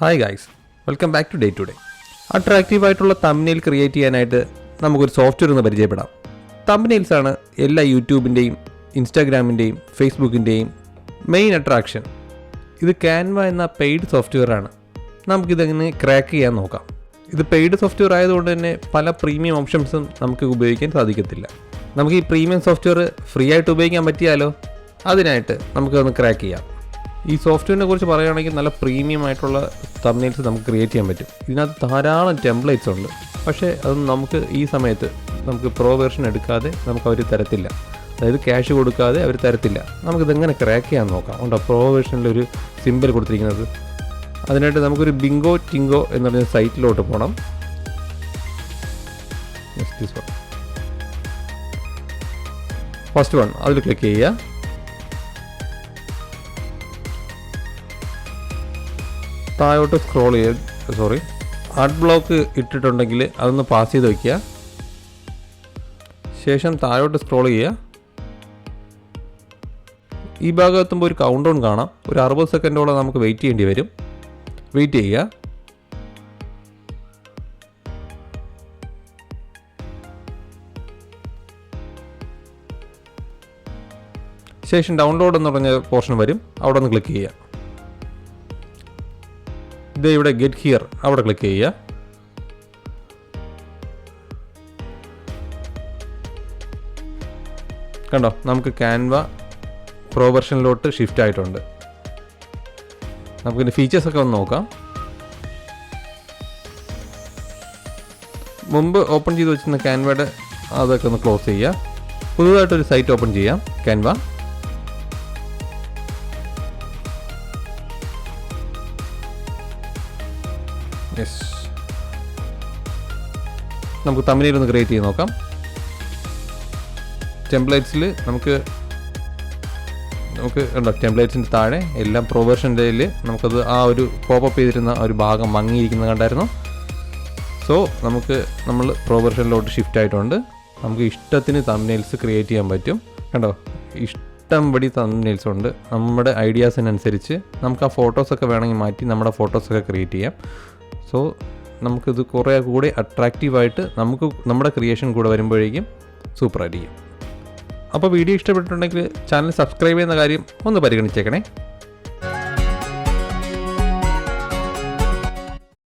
Hi guys welcome back to day to day attractive ആയിട്ടുള്ള thumbnail create ചെയ്യാനായിട്ട് നമുക്കൊരു software ഒന്ന് പരിചയപ്പെടാം. തമ്മിനെയിൽസ് ആണ് എല്ലാ യൂട്യൂബിന്റെയും ഇൻസ്റ്റാഗ്രാമിന്റെയും ഫേസ്ബുക്കിന്റെയും മെയിൻ അട്രാക്ഷൻ ഇത് ക്യാൻവ എന്ന പെയ്ഡ് സോഫ്റ്റ്വെയർ ആണ്. നമുക്കിതെങ്ങനെ ക്രാക്ക് ചെയ്യാൻ നോക്കാം. ഇത് പെയ്ഡ് സോഫ്റ്റ്വെയർ ആയതുകൊണ്ട് തന്നെ പല പ്രീമിയം ഓപ്ഷൻസും നമുക്ക് ഉപയോഗിക്കാൻ സാധിക്കത്തില്ല. നമുക്ക് ഈ പ്രീമിയം സോഫ്റ്റ്വെയർ ഫ്രീ ആയിട്ട് ഉപയോഗിക്കാൻ പറ്റിയാലോ? അതിനായിട്ട് നമുക്കൊന്ന് ക്രാക്ക് ചെയ്യാം. ഈ സോഫ്റ്റ്വെയറിനെ കുറിച്ച് പറയുകയാണെങ്കിൽ നല്ല പ്രീമിയം ആയിട്ടുള്ള തമ്മിൽസ് നമുക്ക് ക്രിയേറ്റ് ചെയ്യാൻ പറ്റും. ഇതിനകത്ത് ധാരാളം ടെംപ്ലേറ്റ്സ് ഉണ്ട്. പക്ഷേ അതൊന്നും നമുക്ക് ഈ സമയത്ത് നമുക്ക് പ്രോ വേർഷൻ എടുക്കാതെ നമുക്ക് അവർ തരത്തില്ല. അതായത് ക്യാഷ് കൊടുക്കാതെ അവർ തരത്തില്ല. നമുക്കിതെങ്ങനെ ക്രാക്ക് ചെയ്യാൻ നോക്കാം? ഉണ്ടോ? പ്രോ വേർഷനിലൊരു സിമ്പിൾ കൊടുത്തിരിക്കുന്നത്. അതിനായിട്ട് നമുക്കൊരു ബിങ്കോ ടിങ്കോ എന്ന് പറഞ്ഞ സൈറ്റിലോട്ട് പോകണം ഫസ്റ്റ് വൺ അതിൽ ക്ലിക്ക് ചെയ്യുക. താഴോട്ട് സ്ക്രോൾ ചെയ്യുക സോറി ആർട്ട് ബ്ലോക്ക് ഇട്ടിട്ടുണ്ടെങ്കിൽ അതൊന്ന് പാസ് ചെയ്ത് വയ്ക്കുക ശേഷം താഴോട്ട് സ്ക്രോൾ ചെയ്യുക. ഈ ഭാഗം എത്തുമ്പോൾ ഒരു കൗണ്ട് ഡൗൺ കാണാം. ഒരു അറുപത് സെക്കൻഡോളം നമുക്ക് വെയിറ്റ് ചെയ്യേണ്ടി വരും. വെയിറ്റ് ചെയ്യുക. ശേഷം ഡൗൺലോഡ് എന്ന് പറഞ്ഞ പോർഷൻ വരും. അവിടെ ഒന്ന് ക്ലിക്ക് ചെയ്യുക. ഇത് ഇവിടെ ഗെറ്റ് ഹിയർ അവിടെ ക്ലിക്ക് ചെയ്യുക. കണ്ടോ? നമുക്ക് ക്യാൻവ പ്രോ വെർഷനിലോട്ട് ഷിഫ്റ്റ് ആയിട്ടുണ്ട്. നമുക്കിതിന്റെ ഫീച്ചേഴ്സ് ഒക്കെ ഒന്ന് നോക്കാം. മുമ്പ് ഓപ്പൺ ചെയ്ത് വെച്ചിരുന്ന ക്യാൻവയുടെ അതൊക്കെ ഒന്ന് ക്ലോസ് ചെയ്യുക. പുതുതായിട്ടൊരു സൈറ്റ് ഓപ്പൺ ചെയ്യാം ക്യാൻവ യെസ് നമുക്ക് തമിഴിലൊന്ന് ക്രിയേറ്റ് ചെയ്ത് നോക്കാം. ടെംപ്ലേറ്റ്സിൽ നമുക്ക് നമുക്ക് ഉണ്ടോ? ടെംപ്ലേറ്റ്സിന്റെ താഴെ എല്ലാം പ്രൊവേർഷന്റെ നമുക്കത് ആ ഒരു പോപ്പപ്പ് ചെയ്തിരുന്ന ഒരു ഭാഗം മങ്ങിയിരിക്കുന്നത് കണ്ടായിരുന്നു. സോ നമുക്ക് നമ്മൾ പ്രൊവേർഷനിലോട്ട് ഷിഫ്റ്റ് ആയിട്ടുണ്ട്. നമുക്ക് ഇഷ്ടത്തിന് തമ്മിൽസ് ക്രിയേറ്റ് ചെയ്യാൻ പറ്റും. കണ്ടോ? ഇഷ്ടം പടി തമ്മിൽസ് ഉണ്ട്. നമ്മുടെ ഐഡിയാസിനനുസരിച്ച് നമുക്ക് ആ ഫോട്ടോസൊക്കെ വേണമെങ്കിൽ മാറ്റി നമ്മുടെ ഫോട്ടോസൊക്കെ ക്രിയേറ്റ് ചെയ്യാം. സോ നമുക്കിത് കുറേ കൂടി അട്രാക്റ്റീവായിട്ട് നമുക്ക് നമ്മുടെ ക്രിയേഷൻ കൂടെ വരുമ്പോഴേക്കും സൂപ്പറായിരിക്കും അപ്പോൾ വീഡിയോ ഇഷ്ടപ്പെട്ടിട്ടുണ്ടെങ്കിൽ ചാനൽ സബ്സ്ക്രൈബ് ചെയ്യുന്ന കാര്യം ഒന്ന് പരിഗണിച്ചേക്കണേ.